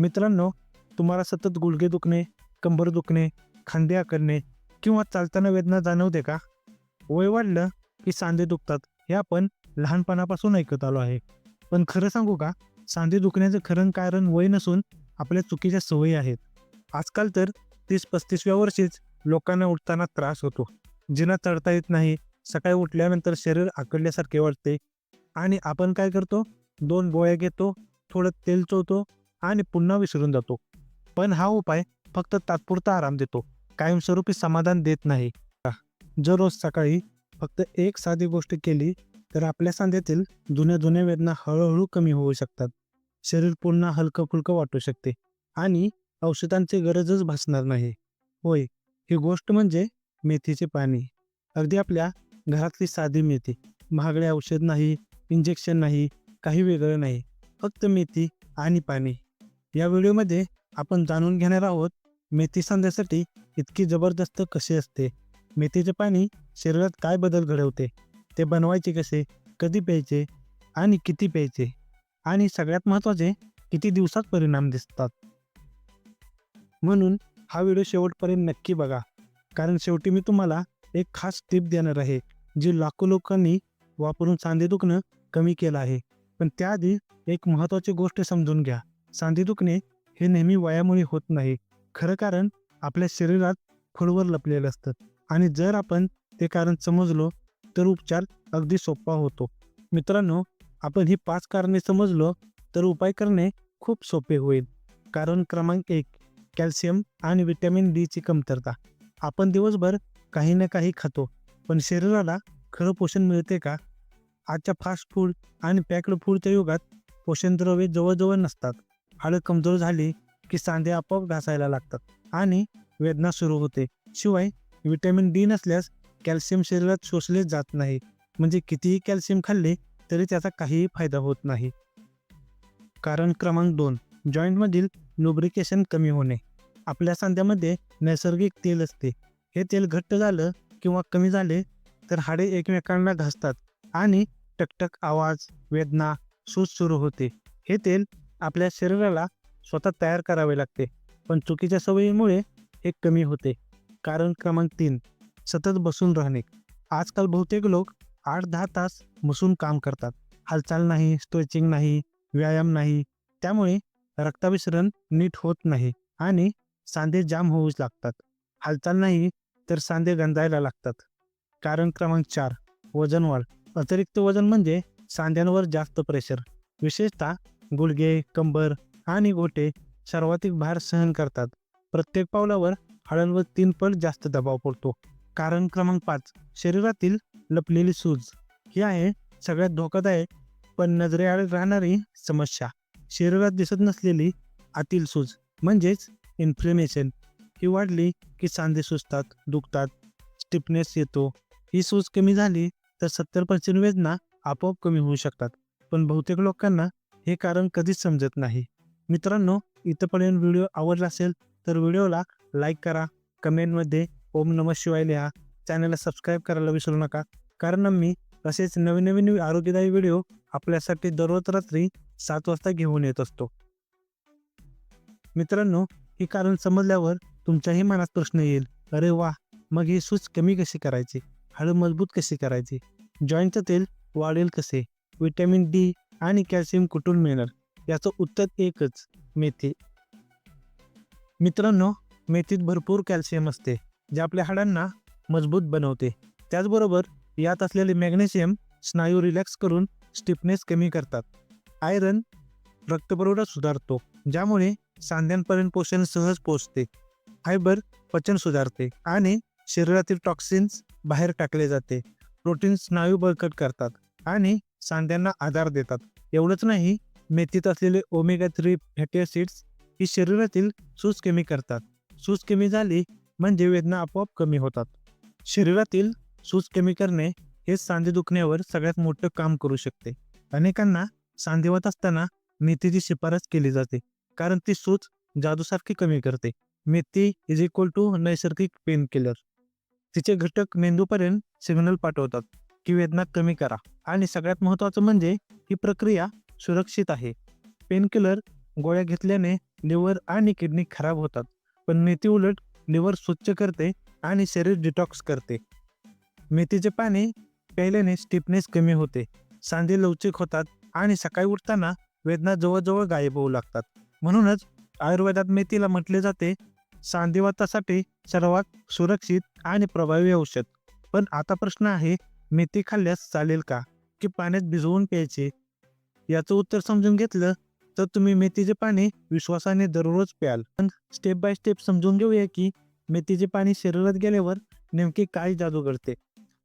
मित्रांनो तुम्हाला सतत गुडघे दुखणे कंबर दुखणे खांदे आकडणे किंवा चालताना वेदना जाणवते का? वय वाढलं की सांधे दुखतात हे आपण लहानपणापासून ऐकत आलो आहे. पण खरं सांगू का? सांधे दुखण्याचं खरं कारण वय नसून आपल्या चुकीच्या सवयी आहेत. आजकाल तर तीस पस्तीसव्या वर्षीच लोकांना उठताना त्रास होतो. जिना चढता येत नाही सकाळी उठल्यानंतर शरीर आकडल्यासारखे वाटते. आणि आपण काय करतो? दोन गोळ्या घेतो थोडं तेल चोळतो आणि पुन्हा विसरून जातो. पण हा उपाय फक्त तात्पुरता आराम देतो. कायमस्वरूपी समाधान देत नाही. जर रोज सकाळी फक्त एक साधी गोष्ट केली तर आपल्या सांध्यातील जुन्या जुन्या वेदना हळूहळू कमी होऊ शकतात. शरीर पुन्हा हलकं फुलकं वाटू शकते आणि औषधांची गरजच भासणार नाही. होय ही गोष्ट म्हणजे मेथीचे पाणी. अगदी आपल्या घरातली साधी मेथी. महागडे औषध नाही इंजेक्शन नाही काही वेगळं नाही. फक्त मेथी आणि पाणी. या व्हिडिओमध्ये आपण जाणून घेणार आहोत मेथी सांध्यासाठी इतकी जबरदस्त कशी असते? मेथीचे पाणी शरीरात काय बदल घडवते? ते बनवायचे कसे? कधी प्यायचे? आणि किती प्यायचे? आणि सगळ्यात महत्त्वाचे किती दिवसात परिणाम दिसतात? म्हणून हा व्हिडिओ शेवटपर्यंत नक्की बघा. कारण शेवटी मी तुम्हाला एक खास टिप देणार आहे जी लाखो लोकांनी वापरून सांधे दुखणं कमी केलं आहे. पण त्याआधी एक महत्त्वाची गोष्ट समजून घ्या. सांधी दुखणे हे नेहमी वयामुळे होत नाही. खरं कारण आपल्या शरीरात खोलवर लपलेलं असतं आणि जर आपण ते कारण समजलो तर उपचार अगदी सोपा होतो. मित्रांनो आपण ही पाच कारणे समजलो तर उपाय करणे खूप सोपे होईल. कारण क्रमांक एक कॅल्शियम आणि विटॅमिन डीची कमतरता. आपण दिवसभर काही ना काही खातो पण शरीराला खरं पोषण मिळते का? आजच्या फास्ट फूड आणि पॅक्ड फूडच्या युगात पोषणद्रव्ये जवळजवळ नसतात. हाडं कमजोर झाली की सांधे आपोआप घासायला लागतात आणि वेदना सुरू होते. शिवाय विटॅमिन डी नसल्यास कॅल्शियम शरीरात शोषले जात नाही. म्हणजे कितीही कॅल्शियम खाल्ले तरी त्याचा काहीही फायदा होत नाही. कारण क्रमांक दोन जॉईंटमधील लुब्रिकेशन कमी होणे. आपल्या सांध्यामध्ये नैसर्गिक तेल असते. हे तेल घट्ट झालं किंवा कमी झाले तर हाडे एकमेकांना घासतात आणि टकटक आवाज वेदना सूज सुरू होते. हे तेल आपल्या शरीराला स्वतः तयार करावे लागते. पण चुकीच्या सवयीमुळे हे कमी होते. कारण क्रमांक तीन सतत बसून राहणे. आजकाल बहुतेक लोक आठ दहा तास बसून काम करतात. हालचाल नाही स्ट्रेचिंग नाही व्यायाम नाही. त्यामुळे रक्ताभिसरण नीट होत नाही आणि सांधे जाम होऊच लागतात. हालचाल नाही तर सांधे गंजायला लागतात. कारण क्रमांक चार वजन वाढ. अतिरिक्त वजन म्हणजे सांध्यांवर जास्त प्रेशर विशेषतः गुडघे कंबर आणि गोटे सर्वाधिक भार सहन करतात. प्रत्येक पावलावर हाडांवर तीन पट जास्त दबाव पडतो. कारण क्रमांक पाच शरीरातील लपलेली सूज. ही आहे सगळ्यात धोकादायक पण नजरेआड राहणारी समस्या. शरीरात दिसत नसलेली आतील सूज म्हणजेच इन्फ्लेमेशन ही वाढली की सांधे सुजतात दुखतात स्टिफनेस येतो. ही सूज कमी झाली तर सत्तर पर्सेंट वेदना आपोआप कमी होऊ शकतात. पण बहुतेक लोकांना हे कारण कधीच समजत नाही. मित्रांनो इथंपर्यंत व्हिडिओ आवडला असेल तर व्हिडिओला लाईक करा कमेंटमध्ये ओम नम शिवाय लिहा चॅनलला सबस्क्राईब करायला विसरू नका. कारण मी तसेच नवीन नवीन आरोग्यदायी व्हिडिओ आपल्यासाठी दररोज रात्री सात वाजता घेऊन येत असतो. मित्रांनो ही कारण समजल्यावर तुमच्याही मनात प्रश्न येईल अरे वा मग ही सूज कमी कशी करायची? हळू मजबूत कशी करायची? जॉईंटचं तेल वाढेल कसे? विटॅमिन डी आणि कॅल्शियम कुठून मिळणार? याचं उत्तर एकच मेथी. मित्रांनो मेथीत भरपूर कॅल्शियम असते जे आपल्या हाडांना मजबूत बनवते. त्याचबरोबर यात असलेले मॅग्नेशियम स्नायू रिलॅक्स करून स्टिफनेस कमी करतात. आयरन रक्तपुरवठा सुधारतो ज्यामुळे सांध्यांपर्यंत पोषण सहज पोचते. फायबर पचन सुधारते आणि शरीरातील टॉक्सिन्स बाहेर टाकले जाते. प्रोटीन स्नायू बळकट करतात आणि सांध्यांना आधार देतात. एवढंच नाही मेथीत असलेले ओमेगा थ्री फॅटी ॲसिड्स ही शरीरातील सूज कमी करतात. सूज कमी झाली म्हणजे वेदना आपोआप कमी होतात. शरीरातील सूज कमी करणे हे सांधे दुखण्यावर सगळ्यात मोठं काम करू शकते. अनेकांना सांधेवत असताना मेथीची शिफारस केली जाते कारण ती सूज जादूसारखी कमी करते. मेथी इज इक्वल टू नैसर्गिक पेन किलर तिचे घटक मेंदूपर्यंत सिग्नल पाठवतात. की वेदना कमी करा. आणि सगळ्यात महत्त्वाचं म्हणजे ही प्रक्रिया सुरक्षित आहे. पेनकिलर गोळ्या घेतल्याने लिव्हर आणि किडनी खराब होतात. पण मेथी उलट लिव्हर स्वच्छ करते आणि शरीर डिटॉक्स करते. मेथीचे पाणी प्यायल्याने स्टिफनेस कमी होते. सांधे लवचिक होतात आणि सकाळी उठताना वेदना जवळजवळ गायब होऊ लागतात. म्हणूनच आयुर्वेदात मेथीला म्हटले जाते सांधिवातासाठी सर्वात सुरक्षित आणि प्रभावी औषध. पण आता प्रश्न आहे मेथी खाल्ल्यास चालेल का? की पाण्यात भिजवून प्यायचे? याचं उत्तर समजून घेतलं तर तुम्ही मेथीचे पाणी विश्वासाने दररोज प्याल. पण स्टेप बाय स्टेप समजून घेऊया की मेथीचे पाणी शरीरात गेल्यावर नेमके काय जादू घडते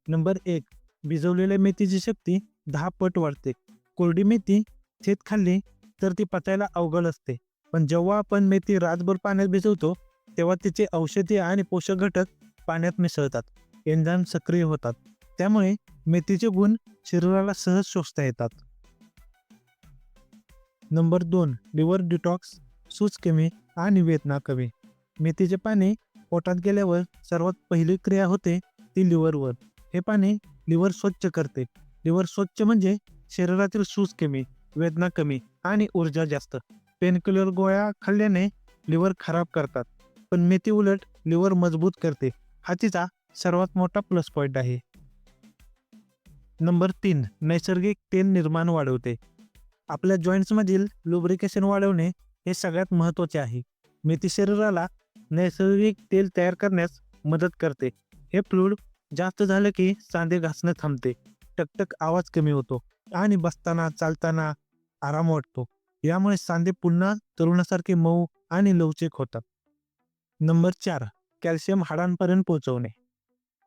नंबर एक भिजवलेल्या मेथीची शक्ती दहा पट वाढते. कोरडी मेथी थेट खाल्ली तर ती पचायला अवघड असते. पण जेव्हा आपण मेथी रातभर पाण्यात भिजवतो तेव्हा तिचे औषधी आणि पोषक घटक पाण्यात मिसळतात. एन्झाईम सक्रिय होतात. त्यामुळे मेथीचे गुण शरीराला सहज शोषता येतात. नंबर दोन लिव्हर डिटॉक्स सूज कमी आणि वेदना कमी मेथीचे पाणी पोटात गेल्यावर सर्वात पहिली क्रिया होते ती लिव्हरवर. हे पाणी लिव्हर स्वच्छ करते. लिव्हर स्वच्छ म्हणजे शरीरातील सूज कमी वेदना कमी आणि ऊर्जा जास्त. पेनकिलर गोळ्या खाल्ल्याने लिव्हर खराब करतात. पण मेथी उलट लिव्हर मजबूत करते. हा तिचा सर्वात मोठा प्लस पॉईंट आहे. नंबर तीन नैसर्गिक तेल निर्माण वाढवते. आपल्या जॉईंट्समधील लुब्रिकेशन वाढवणे हे सगळ्यात महत्त्वाचे आहे. मेथी शरीराला नैसर्गिक तेल तयार करण्यास मदत करते. हे फ्लूड जास्त झालं की सांधे घासणं थांबते. टकटक आवाज कमी होतो आणि बसताना चालताना आराम वाटतो. यामुळे सांधे पुन्हा तरुणासारखे मऊ आणि लवचिक होतात. नंबर चार कॅल्शियम हाडांपर्यंत पोहोचवणे.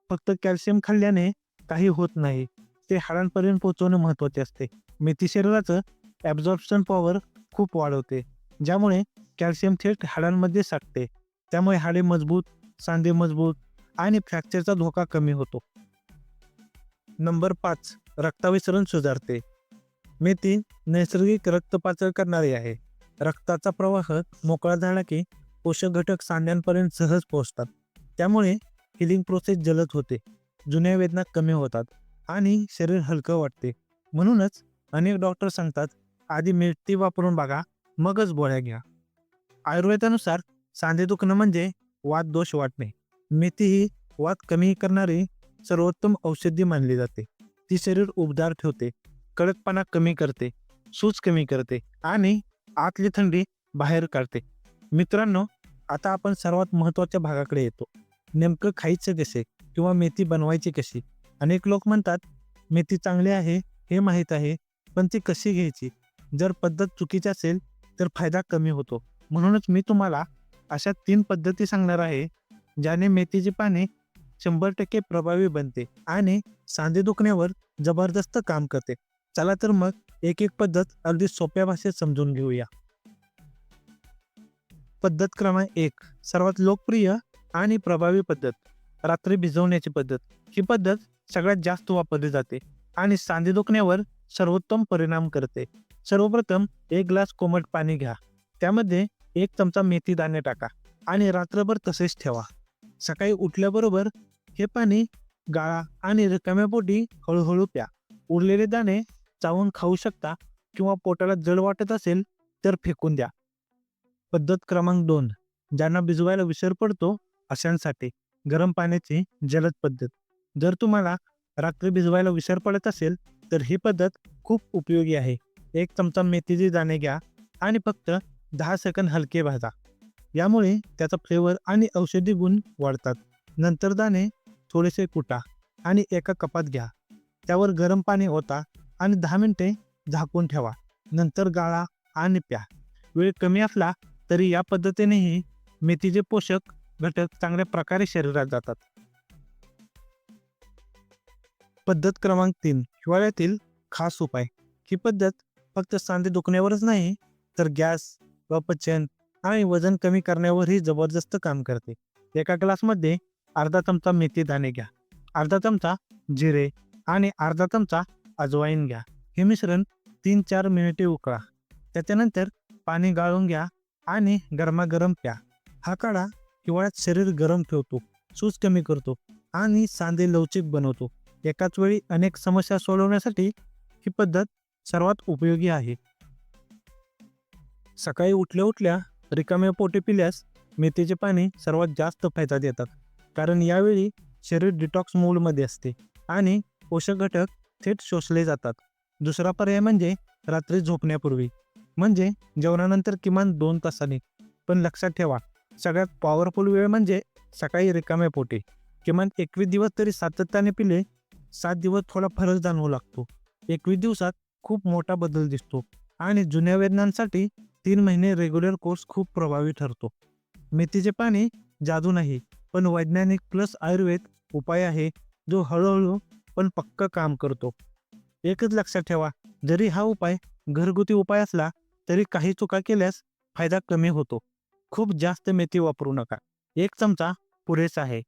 फक्त कॅल्शियम खाल्ल्याने काही होत नाही. ते हाडांपर्यंत पोहोचवणे महत्त्वाचे असते. मेथी शरीराचं ॲब्झॉर्प्शन पॉवर खूप वाढवते ज्यामुळे कॅल्शियम थेट हाडांमध्ये साठते. त्यामुळे हाडे मजबूत सांधे मजबूत आणि फ्रॅक्चरचा धोका कमी होतो. नंबर पाच रक्ताविसरण सुधारते. मेथी नैसर्गिक रक्तपाचळ करणारी आहे. रक्ताचा प्रवाह मोकळा झाला की पोषक घटक सांध्यांपर्यंत सहज पोहोचतात. त्यामुळे हिलिंग प्रोसेस जलद होते. जुन्या वेदना कमी होतात. आणि शरीर हलकं वाटते. म्हणूनच अनेक डॉक्टर सांगतात आधी मेथी वापरून बघा मगच गोळ्या घ्या. आयुर्वेदानुसार सांधे दुखणं म्हणजे वात दोष वाटणे. मेथी ही वाद कमी करणारी सर्वोत्तम औषधी मानली जाते. ती शरीर उबदार ठेवते कडकपणा कमी करते सूज कमी करते आणि आतली थंडी बाहेर काढते. मित्रांनो आता आपण सर्वात महत्त्वाच्या भागाकडे येतो. नेमकं खायचं कसे किंवा मेथी बनवायची कशी? अनेक लोक म्हणतात मेथी चांगली आहे हे माहीत आहे पण ती कशी घ्यायची? जर पद्धत चुकीची असेल तर फायदा कमी होतो. म्हणूनच मी तुम्हाला अशा तीन पद्धती सांगणार आहे ज्याने मेथीची पाने शंभर टक्के प्रभावी बनते आणि सांधे दुखण्यावर जबरदस्त काम करते. चला तर मग एक एक पद्धत अगदी सोप्या भाषेत समजून घेऊया. पद्धत क्रमांक एक सर्वात लोकप्रिय आणि प्रभावी पद्धत रात्री भिजवण्याची पद्धत. ही पद्धत सगळ्यात जास्त वापरली जाते आणि सांधे दुखण्यावर सर्वोत्तम परिणाम करते. सर्वप्रथम एक ग्लास कोमट पाणी घ्या. त्यामध्ये एक चमचा मेथी दाणे टाका आणि रात्रभर तसेच ठेवा. सकाळी उठल्याबरोबर हे पाणी गाळा आणि रिकाम्या पोटी हळूहळू प्या. उरलेले दाणे चावून खाऊ शकता किंवा पोटाला जड वाटत असेल तर फेकून द्या. पद्धत क्रमांक दोन. ज्यांना भिजवायला विसर पडतो अशांसाठी गरम पाण्याची जलद पद्धत. जर तुम्हाला रात्री भिजवायला विसर पडत असेल तर ही पद्धत खूप उपयोगी आहे. एक चमचा मेथीचे दाणे घ्या आणि फक्त दहा सेकंद हलके भाजा. यामुळे त्याचा फ्लेवर आणि औषधी गुण वाढतात. नंतर दाणे थोडेसे कुटा आणि एका कपात घ्या. त्यावर गरम पाणी ओता आणि दहा मिनिटे झाकून ठेवा. नंतर गाळा आणि प्या. वेळ कमी असला तरी या पद्धतीनेही मेथीचे पोषक घटक चांगल्या प्रकारे शरीरात जातात. पद्धत क्रमांक तीन हिवाळ्यातील खास उपाय. ही पद्धत फक्त सांधे दुखण्यावरच नाही तर गॅस अपचन आणि वजन कमी करण्यावरही जबरदस्त काम करते. एका ग्लासमध्ये अर्धा चमचा मेथी दाणे घ्या. अर्धा चमचा जिरे आणि अर्धा चमचा अजवाईन घ्या. हे मिश्रण तीन चार मिनिटे उकळा. त्याच्यानंतर पाणी गाळून घ्या आणि गरमागरम प्या. हा काढा. हिवाळ्यात शरीर गरम ठेवतो सूज कमी करतो आणि सांधे लवचिक बनवतो. एकाच वेळी अनेक समस्या सोडवण्यासाठी ही पद्धत सर्वात उपयोगी आहे. सकाळी उठल्या उठल्या रिकाम्या पोटे पिल्यास मेथीचे पाणी सर्वात जास्त फायदा देतात कारण यावेळी शरीर डिटॉक्स मोडमध्ये असते आणि पोषक घटक थेट शोषले जातात. दुसरा पर्याय म्हणजे रात्री झोपण्यापूर्वी. म्हणजे जेवणानंतर किमान दोन तासांनी. पण लक्षात ठेवा सगळ्यात पॉवरफुल वेळ म्हणजे सकाळी रिकाम्या पोटे. किमान एकवीस दिवस तरी सातत्याने पिले सात दिवस थोडा फरक जाणवू लागतो. एकवीस दिवसात खूप मोठा बदल दिसतो आणि जुन्या वेदनांसाठी तीन महिने रेग्युलर कोर्स खूप प्रभावी ठरतो. मेथीचे पाणी जादू नाही पण वैज्ञानिक प्लस आयुर्वेद उपाय आहे जो हळूहळू पण पक्क काम करतो. एकच लक्षात ठेवा जरी हा उपाय घरगुती उपाय असला तरी काही चुका केल्यास फायदा कमी होतो. खूप जास्त मेथी वापरू नका. एक चमचा पुरेसा आहे.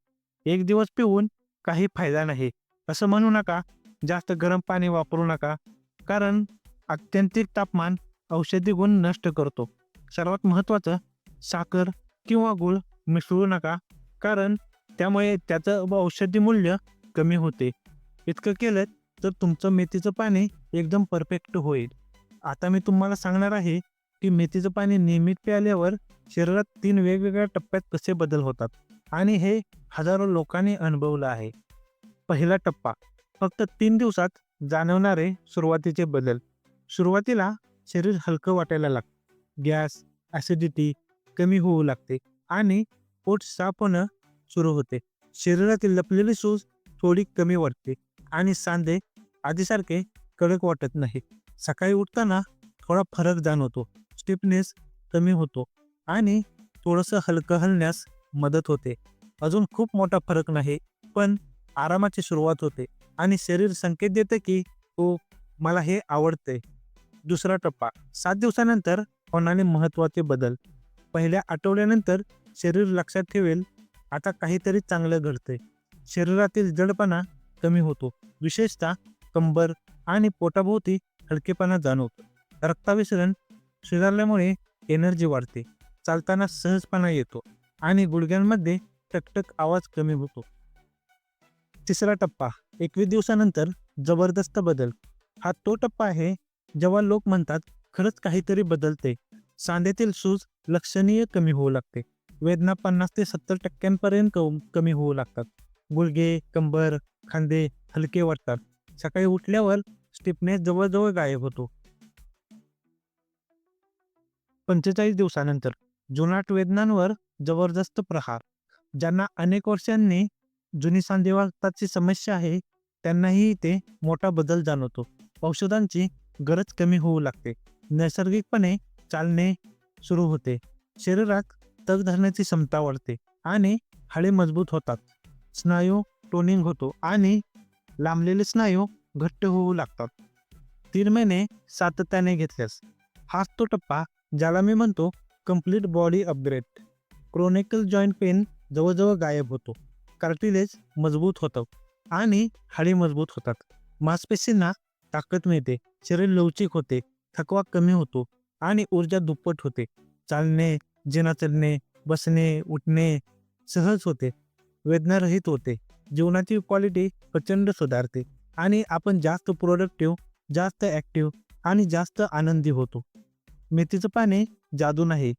एक दिवस पिऊन काही फायदा नाही. असं म्हणू नका. जास्त गरम पाणी वापरू नका. कारण अत्यंतिक तापमान औषधी गुण नष्ट करतो. सर्वात महत्त्वाचं साखर किंवा गूळ मिसळू नका. कारण त्यामुळे त्याचं व औषधी मूल्य कमी होते. इतकं केलं तर तुमचं मेथीचं पाणी एकदम परफेक्ट होईल. आता मी तुम्हाला सांगणार आहे की मेथीचं पाणी नियमित प्यायल्यावर शरीरात तीन वेगवेगळ्या टप्प्यात कसे बदल होतात. आणि हे हजारो लोकांनी अनुभवलं आहे. पहिला टप्पा. फक्त तीन दिवसात जाणवणारे सुरुवातीचे बदल. सुरुवातीला शरीर हलकं वाटायला लागतं. गॅस ॲसिडिटी कमी होऊ लागते आणि पोट साफ होणं सुरू होते. शरीरातील लपलेली सूज थोडी कमी वाटते आणि सांधे आधीसारखे कडक वाटत नाही. सकाळी उठताना थोडा फरक जाणवतो. स्टिफनेस कमी होतो आणि थोडंसं हलकं हलण्यास मदत होते. अजून खूप मोठा फरक नाही पण आरामाची सुरुवात होते आणि शरीर संकेत देते की हो मला हे आवडते. दुसरा टप्पा सात दिवसानंतर होणारे महत्त्वाचे बदल. पहिल्या आठवड्यानंतर शरीर लक्षात ठेवेल आता काहीतरी चांगलं घडते शरीरातील जडपणा कमी होतो विशेषतः कंबर आणि पोटाभोवती हलकेपणा जाणवतो. रक्ताविसरण सुधारल्यामुळे एनर्जी वाढते चालताना सहजपणा येतो आणि गुडघ्यांमध्ये टकटक आवाज कमी होतो. तिसरा टप्पा एकवीस दिवसानंतर जबरदस्त बदल. हा तो टप्पा आहे जेव्हा लोक म्हणतात खरंच काहीतरी बदलते. सांध्यातील सूज लक्षणीय कमी होऊ लागते. वेदना पन्नास ते सत्तर टक्क्यांपर्यंत कमी होऊ लागतात. गुडघे कंबर खांदे हलके वाटतात. सकाळी उठल्यावर स्टिफनेस जवळजवळ गायब होतो. पंचेचाळीस दिवसानंतर जुनाट वेदनांवर जबरदस्त प्रहार ज्यांना अनेक वर्षांनी जुनी सांधेवाताची समस्या आहे त्यांनाही इथे मोठा बदल जाणवतो. औषधांची गरज कमी होऊ लागते. नैसर्गिकपणे चालणे सुरू होते. शरीरात तग धरण्याची क्षमता वाढते आणि हाडे मजबूत होतात. स्नायू टोनिंग होतो आणि लांबलेले स्नायू घट्ट होऊ लागतात. तीन महिने सातत्याने घेतल्यास हाच तो टप्पा ज्याला मी म्हणतो complete body upgrade chronical joint pain जवळजवळ गायब होतो. कार्टिलेज मजबूत होतं आणि हाडे मजबूत होतात. मांसपेशींना ताकद मिळते शरीर लवचिक होते थकवा कमी होतो आणि ऊर्जा दुप्पट होते. चालणे जिना चालणे बसणे उठणे सहज होते वेदनारहित होते. जीवनाची क्वालिटी प्रचंड सुधारते आणि आपण जास्त प्रोडक्टिव्ह जास्त ॲक्टिव्ह आणि जास्त आनंदी होतो. मेथीचं पाणी जादू नाही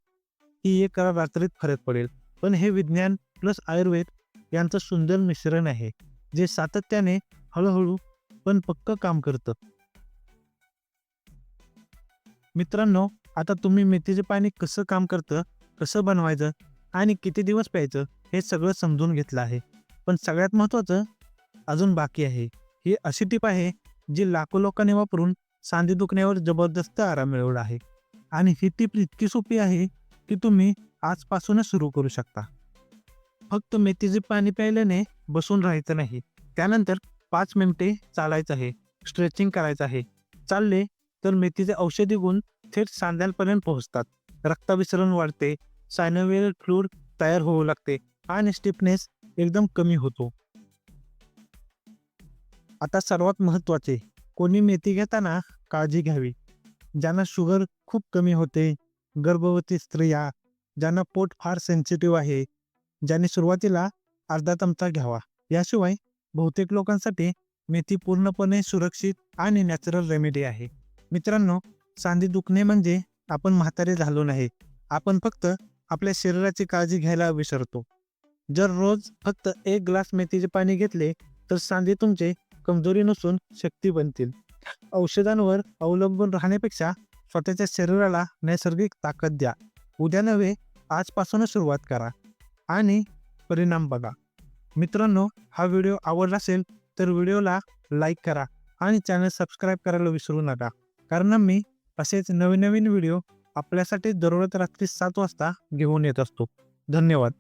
ही एक रात्रीत फरक पडेल. पण हे विज्ञान प्लस आयुर्वेद यांचं सुंदर मिश्रण आहे जे सातत्याने हळूहळू पण पक्क काम करतं. मित्रांनो आता तुम्ही मेथीचे पाणी कसं काम करतं कसं बनवायचं आणि किती दिवस प्यायचं हे सगळं समजून घेतलं आहे. पण सगळ्यात महत्त्वाचं अजून बाकी आहे. ही अशी टीप आहे जी लाखो लोकांनी वापरून सांधे दुखण्यावर जबरदस्त आराम मिळवला आहे. आणि ही टीप इतकी सोपी आहे की तुम्ही आजपासूनच सुरू करू शकता. फक्त मेथीचे पाणी प्यायल्याने बसून राहायचं नाही. त्यानंतर पाच मिनिटे चालायचं आहे. स्ट्रेचिंग करायचं आहे. चालले तर मेथीचे औषधी गुण थेट सांध्यांपर्यंत पोहोचतात. रक्ताभिसरण वाढते. सायनोवेल फ्लूड तयार होऊ लागते आणि स्टिफनेस एकदम कमी होतो. आता सर्वात महत्त्वाचे कोणी मेथी घेताना काळजी घ्यावी. ज्यांना शुगर खूप कमी होते गर्भवती स्त्रिया ज्यांना पोट फार सेन्सिटिव्ह आहे ज्याने सुरुवातीला अर्धा चमचा घ्यावा. याशिवाय बहुतेक लोकांसाठी मेथी पूर्णपणे सुरक्षित आणि नॅचरल रेमेडी आहे. मित्रांनो सांधी दुखणे म्हणजे आपण म्हातारे झालो नाही. आपण फक्त आपल्या शरीराची काळजी घ्यायला विसरतो. जर रोज फक्त एक ग्लास मेथीचे पाणी घेतले तर सांधे तुमचे कमजोरी नसून शक्ती बनतील. औषधांवर अवलंबून राहण्यापेक्षा स्वतःच्या शरीराला नैसर्गिक ताकद द्या. उद्या नव्हे आजपासूनच सुरुवात करा. आणि परिणाम बघा. मित्रांनो हा व्हिडिओ आवडला असेल तर व्हिडिओला लाईक करा आणि चॅनल सबस्क्राईब करायला विसरू नका. कारण मी असेच नवीन नवीन व्हिडिओ आपल्यासाठी दररोज रात्री सात वाजता घेऊन येत असतो. धन्यवाद.